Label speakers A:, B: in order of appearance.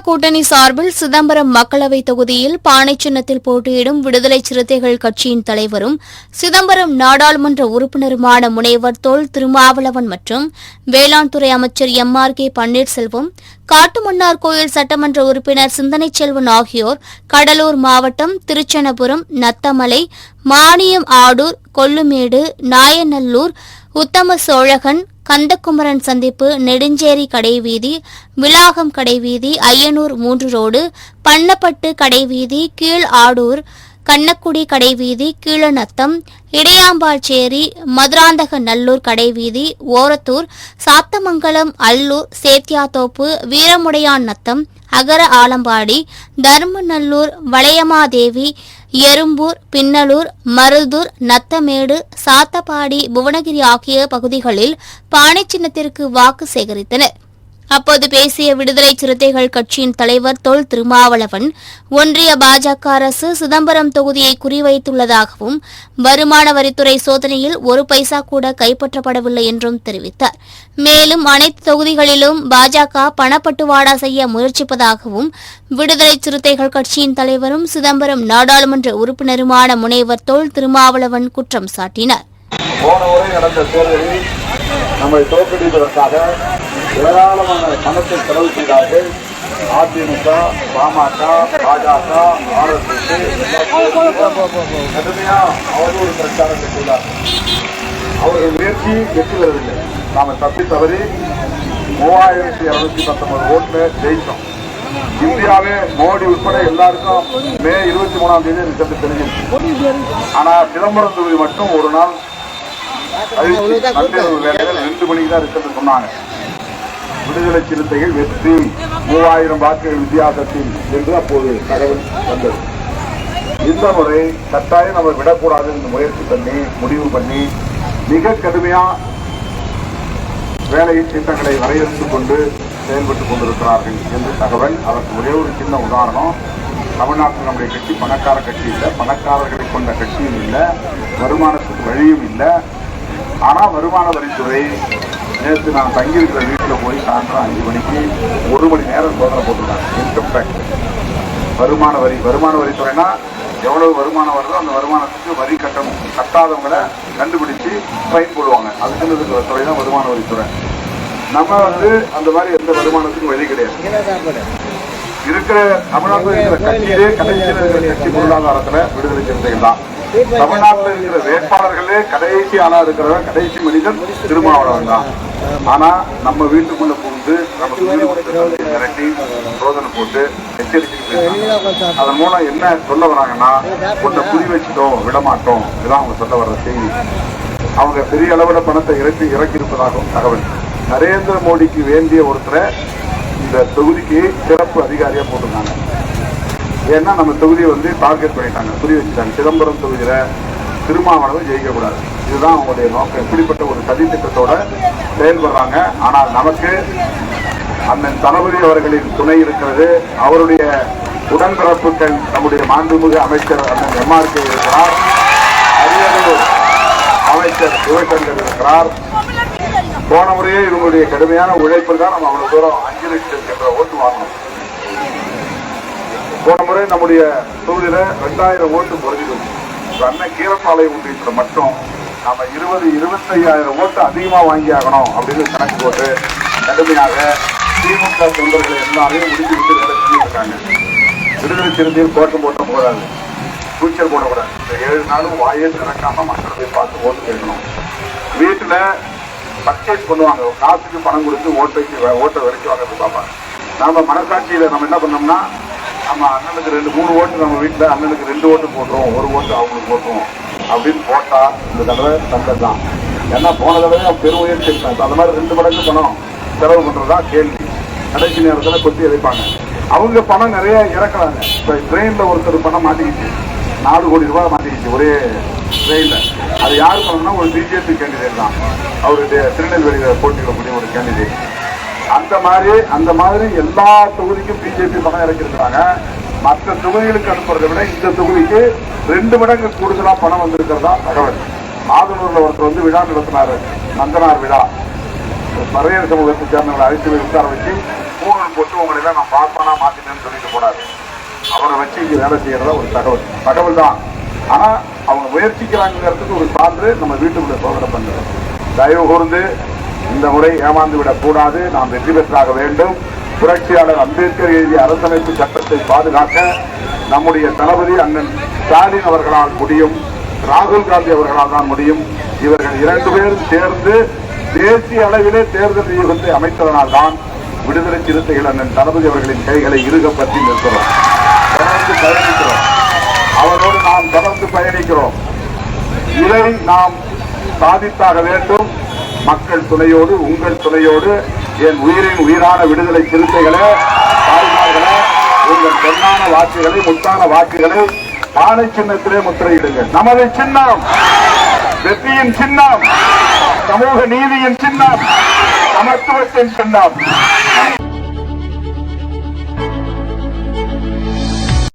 A: கூட்டணி சார்பில் சிதம்பரம் மக்களவைத் தொகுதியில் பானை சின்னத்தில் போட்டியிடும் விடுதலை சிறுத்தைகள் கட்சியின் தலைவரும் சிதம்பரம் நாடாளுமன்ற உறுப்பினருமான முனைவர் தொல் திருமாவளவன் மற்றும் வேளாண் துறை அமைச்சர் M R K Panneerselvam Kattumannar Koil சட்டமன்ற உறுப்பினர் சிந்தனை செல்வன் ஆகியோர் கடலூர் மாவட்டம் திருச்செனபுரம் நத்தமலை மானியம் ஆடூர் கொல்லுமேடு நாயநல்லூர் உத்தம சோழகன் கந்தகுமரன் சந்திப்பு நெடுஞ்சேரி கடைவீதி விளாகம் கடைவீதி ஐயனூர் மூன்று ரோடு பண்ணப்பட்டு கடைவீதி கீழ் ஆடூர் கண்ணக்குடி கடைவீதி கீழநத்தம் இடையாம்பாள்சேரி மதுராந்தக நல்லூர் கடைவீதி ஓரத்தூர் சாத்தமங்கலம் அல்லூர் சேத்தியாத்தோப்பு வீரமுடையான் நத்தம் அகர ஆலம்பாடி தர்மநல்லூர் வளையமாதேவி எறும்பூர் பின்னலூர் மருதூர் நத்தமேடு சாத்தப்பாடி புவனகிரி ஆகிய பகுதிகளில் பானை சின்னத்திற்கு வாக்கு சேகரித்தனர். அப்போது பேசிய விடுதலை சிறுத்தைகள் கட்சியின் தலைவர் தொல் திருமாவளவன் ஒன்றிய பாஜக அரசு சிதம்பரம் தொகுதியை குறிவைத்துள்ளதாகவும் வருமான வரித்துறை சோதனையில் ஒரு பைசா கூட கைப்பற்றப்படவில்லை என்றும் தெரிவித்தார். மேலும் அனைத்து தொகுதிகளிலும் பாஜக பணப்பட்டுவாடா செய்ய முயற்சிப்பதாகவும் விடுதலை சிறுத்தைகள் கட்சியின் தலைவரும் சிதம்பரம் நாடாளுமன்ற உறுப்பினருமான முனைவர் தொல் திருமாவளவன் குற்றம் சாட்டினார்.
B: போன முறை நடந்த தேர்தலில் நம்மை தோற்கடிப்பதற்காக ஏராளமான பணத்தை செலவு செய்தார்கள். அதிமுக பாமக பாஜக ஆர்எஸ்எஸ் கடுமையா அவதூறு பிரச்சாரம் செய்துள்ளார்கள் அவர்கள் முயற்சி வெற்றி பெறவில்லை. நாம தப்பி தவறி மூவாயிரத்தி இருநூத்தி பத்தொன்பது ஓட்டுல ஜெயித்தோம். இந்தியாவே மோடி உட்பட எல்லாருக்கும் மே இருபத்தி மூணாம் தேதி ரிசல்ட் தெரிஞ்சிருச்சு. ஆனா சிதம்பரம் தொகுதி மட்டும் ஒரு நாள் கழிச்சு ரெண்டு மணிக்கு தான் ரிசல்ட் சொன்னாங்க. விடுதலை சிறுத்தைகள் வெற்றி மூவாயிரம் வாக்குகள் வித்தியாசத்தில் என்று அப்போது தகவல் வந்தது. இந்த முறை கட்டாயம் நம்ம விடக்கூடாது என்று முயற்சி பண்ணி முடிவு பண்ணி மிக கடுமையா வேலை திட்டங்களை வரையறுத்துக் கொண்டு செயல்பட்டுக் கொண்டிருக்கிறார்கள் என்று தகவல். அதற்கு ஒரே ஒரு சின்ன உதாரணம் தமிழ்நாட்டில் நம்முடைய கட்சி பணக்கார கட்சி இல்லை பணக்காரர்களை கொண்ட கட்சியும் இல்லை வருமானத்துக்கு வழியும் இல்லை. ஆனால் வருமான வரித்துறை நேற்று நான் தங்கியிருக்கிற வீட்டில் போய் சாயந்தரம் அஞ்சு மணிக்கு ஒரு மணி நேரம் சோதனை போட்டிருக்காங்க இன்கம் டேக்ஸ் வருமான வரி வருமான வரித்துறைனா எவ்வளவு வருமானம் வருதோ அந்த வருமானத்துக்கு வரி கட்டணும் கட்டாதவங்களை கண்டுபிடிச்சு ஃபைன் போடுவாங்க. அதுக்குன்னு இருக்கிற துறை தான் வருமான வரித்துறை. நம்ம வந்து அந்த மாதிரி எந்த வருமானத்துக்கும் வழி கிடையாது. இருக்கிற தமிழ்நாட்டில் இருக்கிற கட்சியிலே கடைசியில் இருக்கிற கட்சி பொருளாதாரத்தில் விடுதலை சிறுத்தைகள் தான் தமிழ்நாட்டில் இருக்கிற வேட்பாளர்களே கடைசி ஆளா இருக்கிறவன் கடைசி மனிதன் திருமாவளவன் தான் ஆனா நம்ம வீட்டுக்குள்ள புகுந்து நமக்கு வீடு கொடுத்து மிரட்டி சோதனை போட்டு எச்சரிக்கை அதன் மூலம் என்ன சொல்ல வராங்கன்னா உன்னை புரி வச்சுட்டோம் விடமாட்டோம். இதுதான் அவங்க சொல்ல வர்ற செய்தி. அவங்க பெரிய அளவில் பணத்தை இறக்கி இறக்கி இருப்பதாகவும் தகவல். நரேந்திர மோடிக்கு வேண்டிய ஒருத்தரை இந்த தொகுதிக்கு சிறப்பு அதிகாரியா போட்டிருந்தாங்க. ஏன்னா நம்ம தொகுதியை வந்து டார்கெட் பண்ணிட்டாங்க. புரிய வச்சுட்டாங்க. சிதம்பரம் தொகுதியில திருமாவளவு ஜெயிக்கக்கூடாது இதுதான் அவங்களுடைய நோக்கம். இப்படிப்பட்ட ஒரு சதி திட்டத்தோட செயல்படுறாங்க. ஆனால் நமக்கு அண்ணன் தளபதி அவர்களின் துணை இருக்கிறது. அவருடைய உடன்பிறப்புகள் நம்முடைய மாண்புமிகு அமைச்சர் அண்ணன் எம்ஆர்கே இருக்கிறார். அரியலூர் அமைச்சர் சிவசங்கர் இருக்கிறார். போன முறையே இவங்களுடைய கடுமையான உழைப்பில் தான் நம்ம அவ்வளவு தூரம் அஞ்சு லட்சம் என்ற ஓட்டு வாங்கணும். போன முறை நம்முடைய தொகுதியில ரெண்டாயிரம் ஓட்டு குறைஞ்சது அண்ணன் கீரப்பாலை ஒன்றியத்தில் மட்டும் நாம இருபது இருபத்தையாயிரம் ஓட்டு அதிகமா வாங்கி ஆகணும் அப்படின்னு கணக்கு போட்டு கடுமையாக திமுக தொண்டர்கள் எல்லாரையும் முடிச்சு விட்டு வேலை செஞ்சுட்டு இருக்காங்க விடுதலை சிறுத்தையில் கோட்டம் போட்ட போடாது ஃபியூச்சர் போடக்கூடாது. இந்த ஏழு நாளும் வாயே திறக்காம மக்களை பார்த்து ஓட்டு கேட்கணும். வீட்டுல பர்ச்சேஸ் பண்ணுவாங்க. காசுக்கு பணம் கொடுத்து ஓட்டைக்கு ஓட்டை வரைக்கும் வாங்கிறது பார்ப்பாங்க. நாம மனசாட்சியில நம்ம என்ன பண்ணோம்னா நம்ம அண்ணனுக்கு ரெண்டு மூணு ஓட்டு நம்ம வீட்டில் அண்ணனுக்கு ரெண்டு ஓட்டு போட்டுருவோம் ஒரு ஓட்டு அவங்களுக்கு போட்டுருவோம் அப்படின்னு போட்டா இந்த தடவை தங்கது தான். ஏன்னா போன தடவை அவன் பெரும் முயற்சி அந்த மாதிரி ரெண்டு மடங்கு பணம் செலவு பண்ணுறதா கேள்வி. கடைசி நேரத்தில் கொத்தி எதைப்பாங்க அவங்க பணம் நிறைய இறக்குறாங்க. இப்போ ட்ரெயினில் ஒருத்தர் பணம் மாட்டிக்கிச்சு. நாலு கோடி ரூபாய் மாட்டிக்கிச்சு. ஒரே ட்ரெயினில் அது யார் பண்ணணும்னா ஒரு பிஜேபி கேண்டிடேட் தான். அவருடைய திருநெல்வேலியில் போட்டியிடக்கூடிய ஒரு கேண்டிடேட் அந்த மாதிரி அந்த மாதிரி எல்லா தொகுதிக்கும் பிஜேபி பணம் இறக்கியிருக்கிறாங்க. மற்ற தொகுதிகளுக்கு அனுப்புறதை விட இந்த தொகுதிக்கு ரெண்டு மடங்கு கூடுதலாக பணம் வந்திருக்கிறதா தகவல். ஆதனூர்ல ஒருத்தர் வந்து விழா நடத்தினார். நந்தனார் விழா. பறையர் சமூகத்தை சேர்ந்தவங்களை அழைத்து போய் வச்சு பூணல் போட்டு உங்களை நான் பார்ப்பனா மாத்திட்டேன்னு சொல்லிட்டு போனார். அவரை வச்சு இங்கே வேலை செய்யறதா ஒரு தகவல். தகவல் தான். ஆனால் அவங்க முயற்சிக்கிறாங்கிறதுக்கு ஒரு சான்று நம்ம வீட்டுக்குள்ள சோதனை பண்ணுறோம். தயவு கூர்ந்து இந்த முறை ஏமாந்து விடக்கூடாது நாம் வெற்றி பெற்றாக வேண்டும். புரட்சியாளர் அம்பேத்கர் எழுதிய அரசமைப்பு சட்டத்தை பாதுகாக்க நம்முடைய தளபதி அண்ணன் ஸ்டாலின் அவர்களால் முடியும். ராகுல் காந்தி அவர்களால் தான் முடியும். இவர்கள் இரண்டு பேரும் சேர்ந்து தேசிய அளவிலே தேர்தல் வியூகத்தை அமைத்ததனால் தான் விடுதலை சிறுத்தைகள் அண்ணன் தளபதி அவர்களின் கைகளை இறுக பற்றி நிற்கிறோம். தொடர்ந்து பயணிக்கிறோம். அவரோடு நாம் தொடர்ந்து பயணிக்கிறோம். இதை நாம் சாதித்தாக வேண்டும். மக்கள் துணையோடு உங்கள் துணையோடு என் உயிரின் உயிரான விடுதலை சிறுத்தைகளே தாய்மார்களே உங்கள் பொன்னான வாக்குகளை முத்தான வாக்குகளை பானை சின்னத்திலே முத்திரையிடுங்கள். நமது சின்னம் வெற்றியின் சின்னம் சமூக நீதியின் சின்னம் சமத்துவத்தின் சின்னம்.